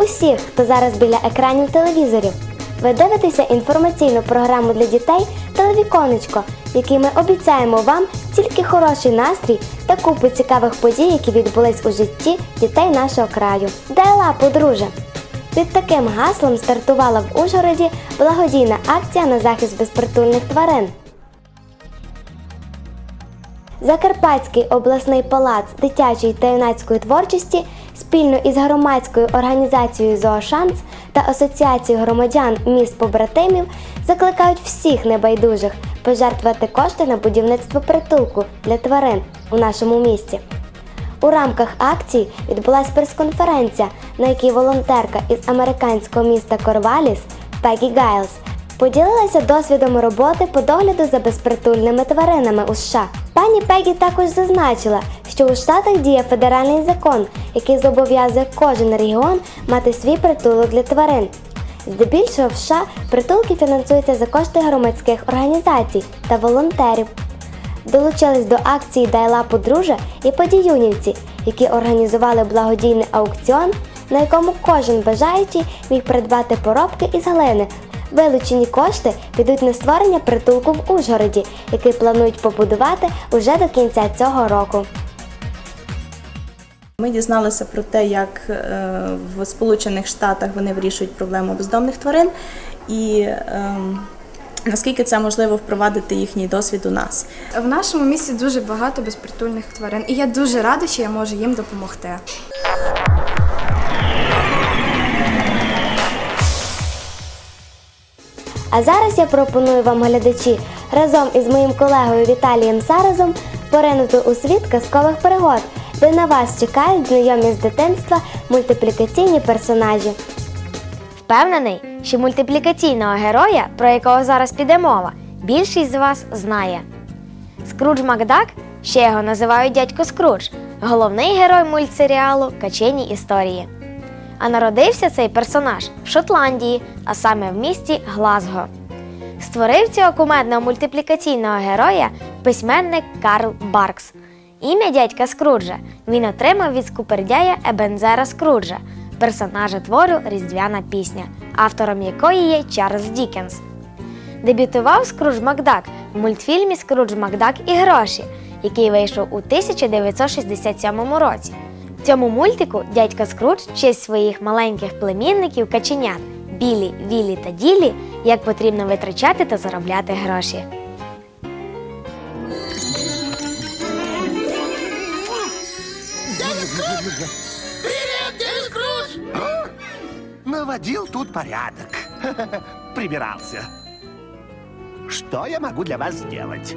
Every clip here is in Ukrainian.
Усіх, хто зараз біля екранів телевізорів. Ви дивитеся інформаційну програму для дітей Телевіконечко, в якій ми обіцяємо вам тільки хороший настрій та купу цікавих подій, які відбулись у житті дітей нашого краю. Дай лапу, друже! Під таким гаслом стартувала в Ужгороді благодійна акція на захист безпритульних тварин. Закарпатський обласний палац дитячої та юнацької творчості спільно із громадською організацією Зоошанс та Асоціацією громадян міст побратимів закликають всіх небайдужих пожертвувати кошти на будівництво притулку для тварин у нашому місті. У рамках акції відбулася прес-конференція, на якій волонтерка із американського міста Корваліс Пегі Гайлс поділилася досвідом роботи по догляду за безпритульними тваринами у США. Пані Пегі також зазначила, що у Штатах діє федеральний закон, який зобов'язує кожен регіон мати свій притулок для тварин. Здебільшого в США притулки фінансуються за кошти громадських організацій та волонтерів. Долучились до акції Дай лапу і подіюнівці, які організували благодійний аукціон, на якому кожен бажаючий міг придбати поробки із глини. Вилучені кошти підуть на створення притулку в Ужгороді, який планують побудувати уже до кінця цього року. Ми дізналися про те, як е, в Сполучених Штатах вони вирішують проблему бездомних тварин і ем, наскільки це можливо впровадити їхній досвід у нас. В нашому місті дуже багато безпритульних тварин, і я дуже рада, що я можу їм допомогти. А зараз я пропоную вам, глядачі, разом із моїм колегою Віталієм Саразом поринути у світ казкових пригод, де на вас чекають знайомі з дитинства мультиплікаційні персонажі. Впевнений, що мультиплікаційного героя, про якого зараз піде мова, більшість з вас знає. Скрудж Макдак, ще його називають дядько Скрудж, головний герой мультсеріалу Качені історії. А народився цей персонаж в Шотландії, а саме в місті Глазго. Створив цього кумедного мультиплікаційного героя письменник Карл Баркс. Ім'я дядька Скруджа він отримав від скупердяя Ебензера Скруджа, персонажа твору Різдвяна пісня, автором якої є Чарльз Дікенс. Дебютував Скрудж Макдак в мультфільмі Скрудж Макдак і гроші, який вийшов у 1967 році. В цьому мультику дядько Скрудж вчить своїх маленьких племінників каченят Білі, Вілі та Ділі, як потрібно витрачати та заробляти гроші. Привет, дядя Скрудж! Наводил тут порядок. Прибирался. Что я могу для вас сделать?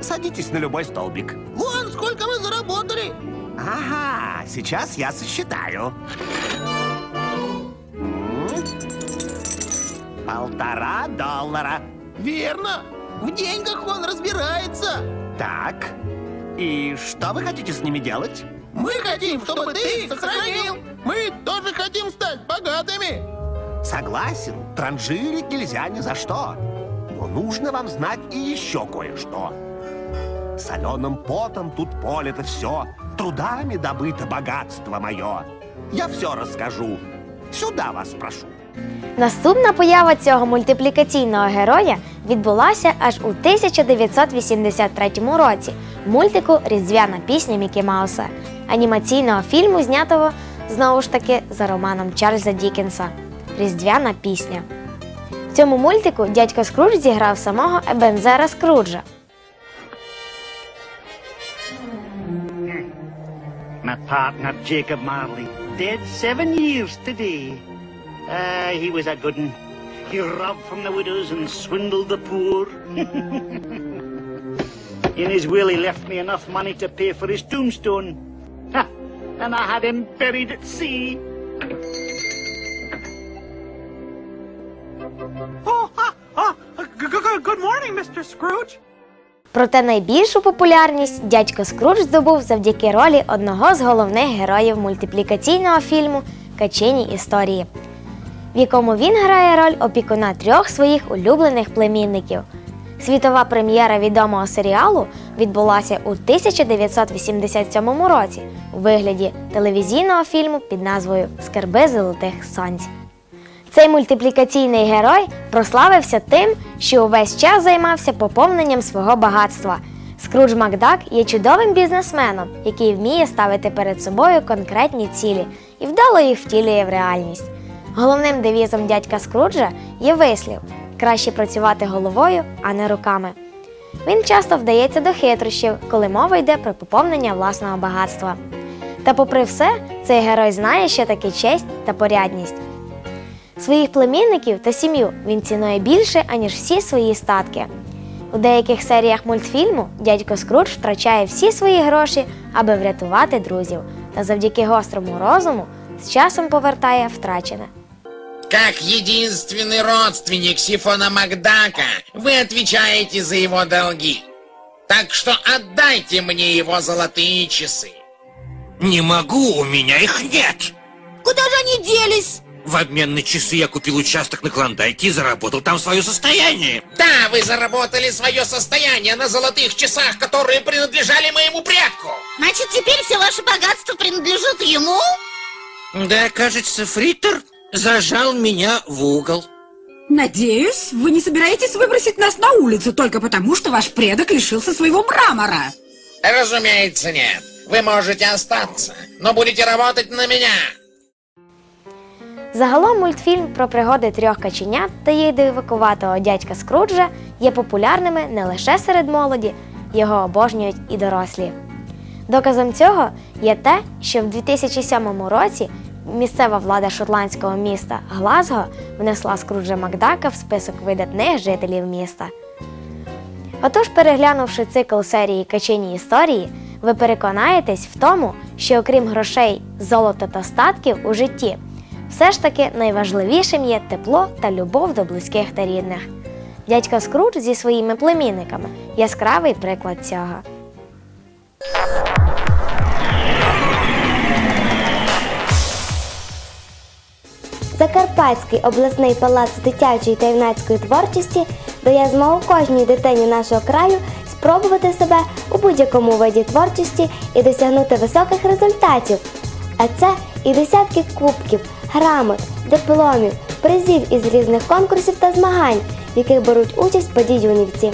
Садитесь на любой столбик. Вон, сколько мы заработали! Ага, сейчас я сосчитаю. Полтора доллара. Верно! В деньгах он разбирается! Так. И что вы хотите с ними делать? Мы хотим, чтобы ты их сохранил! Мы тоже хотим стать богатыми! Согласен, транжирить нельзя ни за что. Но нужно вам знать и еще кое-что. Соленым потом тут поле-то все, трудами добыто богатство мое. Я все расскажу. Сюда вас прошу. Наступна поява цього мультиплікаційного героя відбулася аж у 1983 році мультику Різдвяна пісня Мікі Мауса, анімаційного фільму, знятого знову ж таки за романом Чарльза Дікенса Різдвяна пісня. В цьому мультику дядько Скрудж зіграв самого Ебензера Скруджа. Partner, Jacob Marley, dead seven years today. Ah, he was a good un. He robbed from the widows and swindled the poor. In his will, he left me enough money to pay for his tombstone. And I had him buried at sea. Oh, ah, ah, good morning, Mr. Scrooge. Проте найбільшу популярність дядько Скрудж здобув завдяки ролі одного з головних героїв мультиплікаційного фільму Качені історії, в якому він грає роль опікуна трьох своїх улюблених племінників Світова прем'єра відомого серіалу відбулася у 1987 році у вигляді телевізійного фільму під назвою Скарби золотих сонць. Цей мультиплікаційний герой прославився тим, що увесь час займався поповненням свого багатства. Скрудж Макдак є чудовим бізнесменом, який вміє ставити перед собою конкретні цілі і вдало їх втілює в реальність. Головним девізом дядька Скруджа є вислів краще працювати головою, а не руками. Він часто вдається до хитрощів, коли мова йде про поповнення власного багатства. Та, попри все, цей герой знає, що таке честь та порядність. Своїх племінників та сім'ю він цінує більше, аніж всі свої статки. У деяких серіях мультфільму дядько Скрудж втрачає всі свої гроші, аби врятувати друзів, та завдяки гострому розуму з часом повертає втрачене. Как единственный родственник Сифона Макдака, вы отвечаете за его долги. Так что отдайте мне его золотые часы. Не могу, у меня их нет. Куда же они делись? В обмен на часы я купил участок на Клондайке и заработал там свое состояние. Да, вы заработали свое состояние на золотых часах, которые принадлежали моему предку. Значит, теперь все ваше богатство принадлежит ему? Да, кажется, Фриттер зажал меня в угол. Надеюсь, вы не собираетесь выбросить нас на улицу только потому, что ваш предок лишился своего мрамора. Разумеется, нет. Вы можете остаться, но будете работать на меня. Загалом мультфільм про пригоди трьох каченят та їх дивакуватого дядька Скруджа є популярними не лише серед молоді, його обожнюють і дорослі. Доказом цього є те, що в 2007 році місцева влада шотландського міста Глазго внесла Скруджа Макдака в список видатних жителів міста. Отож, переглянувши цикл серії Качені історії, ви переконаєтесь в тому, що окрім грошей, золота та статків у житті, все ж таки найважливішим є тепло та любов до близьких та рідних. Дядько Скрудж зі своїми племінниками яскравий приклад цього. Закарпатський обласний палац дитячої та юнацької творчості дає змогу кожній дитині нашого краю спробувати себе у будь-якому виді творчості і досягнути високих результатів. А це і десятки кубків, грамот, дипломів, призів із різних конкурсів та змагань, в яких беруть участь подіюнівці.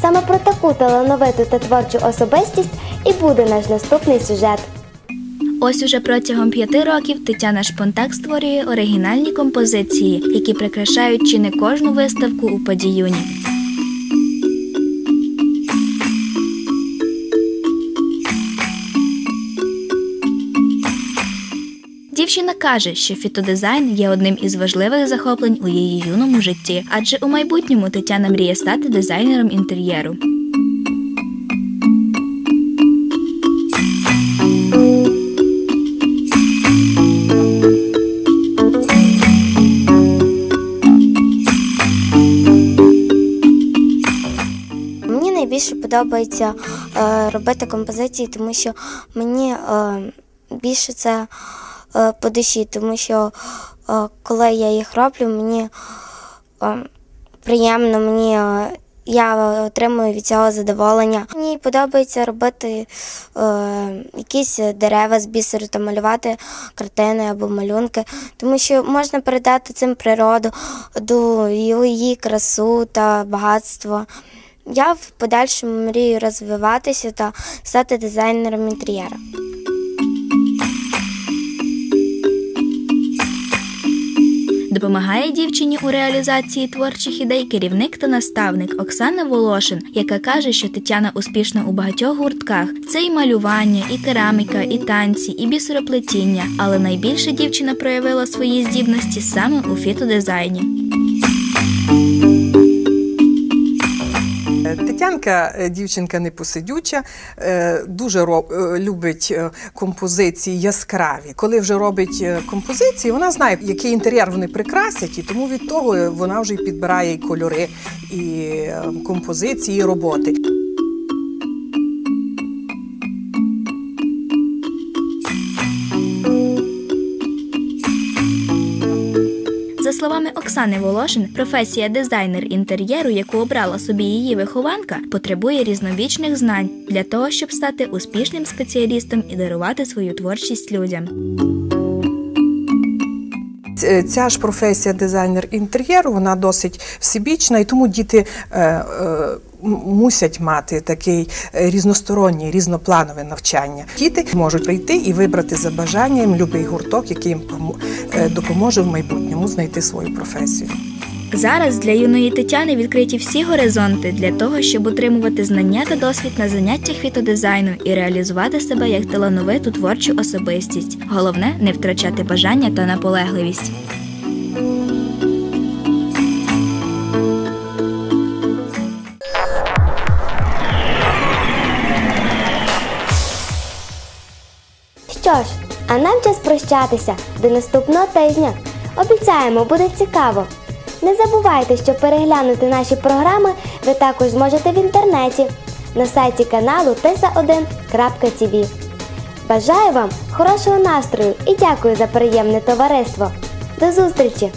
Саме про таку талановиту та творчу особистість і буде наш наступний сюжет. Ось уже протягом п'яти років Тетяна Шпонтак створює оригінальні композиції, які прикрашають чи не кожну виставку у Подіюні. Дівчина каже, що фітодизайн є одним із важливих захоплень у її юному житті, адже у майбутньому Тетяна мріє стати дизайнером інтер'єру. Мені найбільше подобається е, робити композиції, тому що мені е, більше це по душі, тому що е, коли я їх роблю, мені е, приємно, мені е, я отримую від цього задоволення. Мені подобається робити е, якісь дерева з бісеру та малювати картини або малюнки, тому що можна передати цим природу, її красу та багатство. Я в подальшому мрію розвиватися та стати дизайнером інтер'єру. Допомагає дівчині у реалізації творчих ідей керівник та наставник Оксана Волошин, яка каже, що Тетяна успішна у багатьох гуртках. Це і малювання, і кераміка, і танці, і бісероплетіння. Але найбільше дівчина проявила свої здібності саме у фітодизайні. Тетянка е, дівчинка непосидюча, е, дуже ро- е, любить композиції яскраві. Коли вже робить композиції, вона знає, який інтер'єр вони прикрасять, і тому від того вона вже підбирає і кольори, і композиції, і роботи. Словами Оксани Волошин, професія дизайнер інтер'єру, яку обрала собі її вихованка, потребує різновічних знань для того, щоб стати успішним спеціалістом і дарувати свою творчість людям. Ця ж професія дизайнер інтер'єру, вона досить всебічна, і тому діти е, е, мусять мати такий е, різносторонній, різнопланове навчання. Діти можуть прийти і вибрати за бажанням любий гурток, який їм е, допоможе в майбутньому знайти свою професію. Зараз для юної Тетяни відкриті всі горизонти для того, щоб отримувати знання та досвід на заняттях фітодизайну і реалізувати себе як талановиту творчу особистість. Головне не втрачати бажання та наполегливість. Що ж, а нам час прощатися до наступного тижня. Обіцяємо, буде цікаво. Не забувайте, що переглянути наші програми ви також зможете в інтернеті на сайті каналу tesa1.tv. Бажаю вам хорошого настрою і дякую за приємне товариство. До зустрічі!